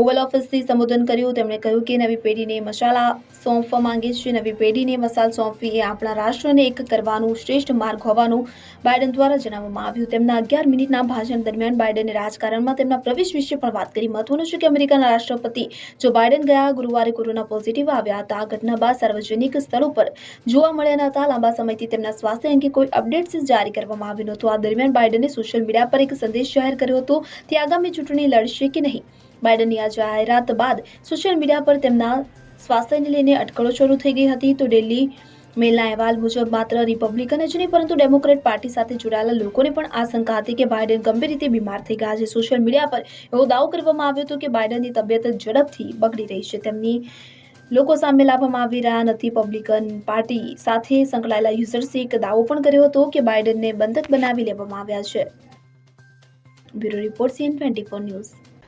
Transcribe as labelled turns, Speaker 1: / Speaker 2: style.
Speaker 1: Oval ઓફિસથી સંબોધન કર્યું. તેમણે કહ્યું કે નવી પેઢીને મસાલા સોંપવા માંગે છે. નવી પેઢીને મસાલ સોંપવી એ આપણા રાષ્ટ્રને એક કરવાનું શ્રેષ્ઠ માર્ગ હોવાનું બાઇડન દ્વારા જણાવવામાં આવ્યું. તેમના અગિયાર મિનિટના ભાષણ દરમિયાન બાઇડને રાજકારણમાં તેમના પ્રવેશ વિશે પણ વાત કરી. મહત્વનું છે કે અમેરિકાના રાષ્ટ્રપતિ જો બાઇડન ગયા ગુરુવારે કોરોના પોઝિટિવ આવ્યા હતા. આ ઘટના બાદ સાર્વજનિક સ્થળો પર જોવા મળ્યા હતા લાંબા સમયથી તેમના સ્વાસ્થ્ય અંગે કોઈ અપડેટ્સ જારી કરવામાં આવ્યું નહોતું. આ દરમિયાન બાઇડને સોશિયલ મીડિયા પર એક સંદેશ જાહેર કર્યો હતો. તે આગામી ચૂંટણી લડશે કે નહીં? બાઇડનની આ જાહેરાત બાદ સોશિયલ મીડિયા પર તેમના સ્વાસ્થ્યને લઈને અટકળો શરૂ થઈ ગઈ હતી. તો ડેલી મેલના અહેવાલ મુજબ માત્ર રિપબ્લિકન જ નહીં, પરંતુ ડેમોક્રેટ પાર્ટી સાથે જોડાયેલા લોકોને પણ આશંકા હતી કે બાઇડન ગંભીર રીતે બીમાર થઈ ગયા છે. સોશિયલ મીડિયા પર એવો દાવો કરવામાં આવ્યો હતો કે બાઇડનની તબિયત ઝડપથી બગડી રહી છે. તેમની લોકો સામે લાવવામાં આવી રહ્યા નથી. પબ્લિકન પાર્ટી સાથે સંકળાયેલા યુઝર્સે એક દાવો પણ કર્યો હતો કે બાઇડનને બંધક બનાવી લેવામાં આવ્યા છે. Bureau report CN twenty four news.